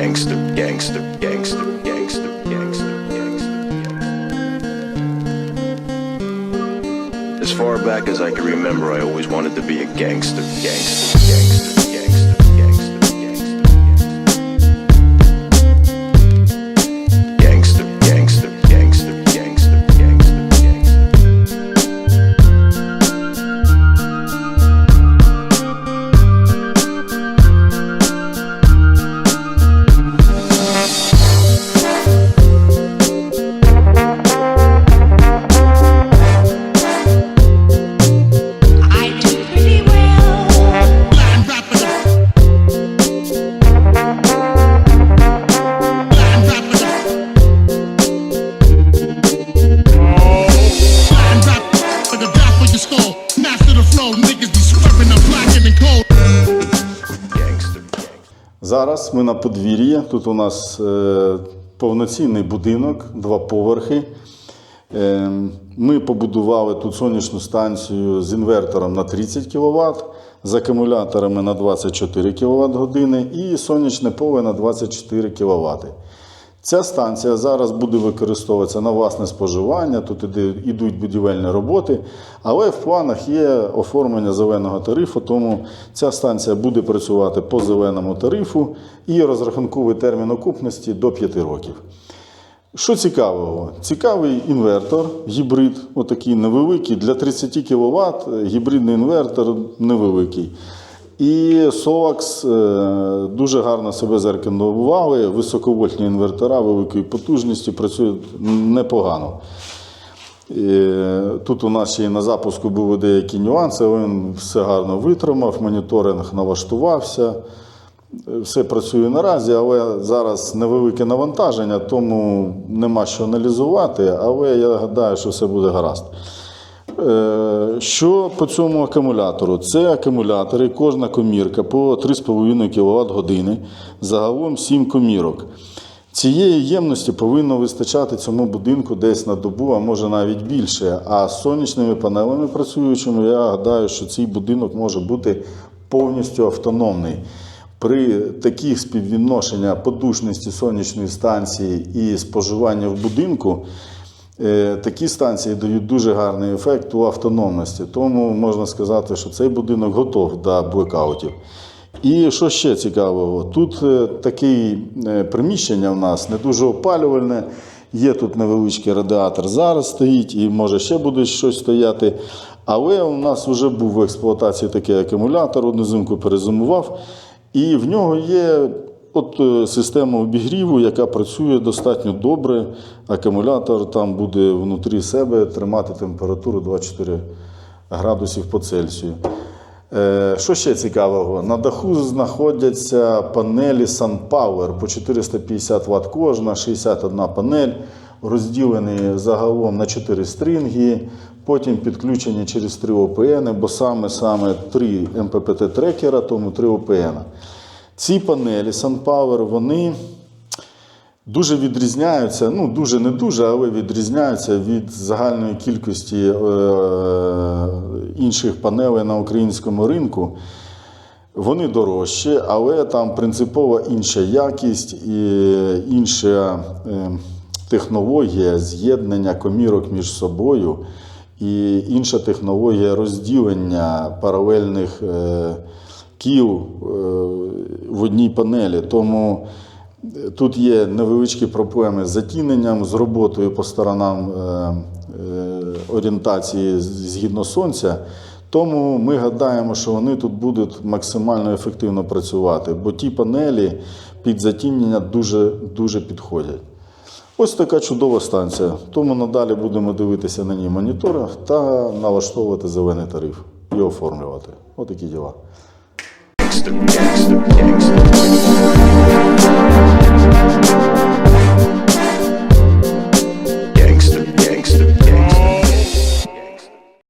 Gangster, gangster, gangster, gangster, gangster, gangster. As far back as I can remember, I always wanted to be a gangster, gangster, gangster, Зараз ми на подвір'ї. Тут у нас е, повноцінний будинок, два поверхи. Е, ми побудували тут сонячну станцію з інвертором на 30 кВт, з акумуляторами на 24 кВт години і сонячне поле на 24 кВт. Ця станція зараз буде використовуватися на власне споживання, тут ідуть будівельні роботи, але в планах є оформлення зеленого тарифу, тому ця станція буде працювати по зеленому тарифу і розрахунковий термін окупності до 5 років. Що цікавого? Цікавий інвертор, гібрид, отакий невеликий, для 30 кВт гібридний інвертор невеликий. І Solax е, дуже гарно себе зарекомендували. Високовольтні інвертора великої потужності працюють непогано. Тут у нас ще й на запуску були деякі нюанси, але він все гарно витримав, моніторинг налаштувався. Все працює наразі, але зараз невелике навантаження, тому нема що аналізувати, але я гадаю, що все буде гаразд. Е, Що по цьому акумулятору? Це акумулятори, кожна комірка по 3,5 кВт години, загалом 7 комірок. Цієї ємності повинно вистачати цьому будинку десь на добу, а може навіть більше. А з сонячними панелями працюючими, я гадаю, що цей будинок може бути повністю автономний. При таких співвідношення потужності сонячної станції і споживання в будинку. Е, Такі станції дають дуже гарний ефект у автономності, тому можна сказати, що цей будинок готов до блекаутів. І що ще цікавого? Тут е, таке приміщення в нас не дуже опалювальне. Є тут невеличкий радіатор зараз стоїть, і може ще буде щось стояти. Але у нас вже був в експлуатації такий акумулятор, одну зимку перезимував, і в нього є От е, система обігріву, яка працює достатньо добре. Акумулятор там буде внутрі себе тримати температуру 24 градусів по Цельсію. Е, Що ще цікавого? На даху знаходяться панелі SunPower по 450 Вт кожна, 61 панель, розділені загалом на 4 стрінги, потім підключені через 3 ОПН, бо саме саме 3 МППТ-трекера, тому 3 ОПН. Ці панелі SunPower, вони дуже відрізняються, ну дуже не дуже, але відрізняються від загальної кількості е, інших панелей на українському ринку. Вони дорожчі, але там принципово інша якість і інша е, технологія з'єднання комірок між собою, і інша технологія розділення паралельних е, кіл е, в одній панелі. Тому тут є невеличкі проблеми з затіненням, з роботою по сторонам е, е, орієнтації згідно сонця. Тому ми гадаємо, що вони тут будуть максимально ефективно працювати, бо ті панелі під затінення дуже, дуже підходять. Ось така чудова станція. Тому надалі будемо дивитися на ній в моніторах та налаштовувати зелений тариф і оформлювати. Отакі діла. Gangster, gangster, gangster.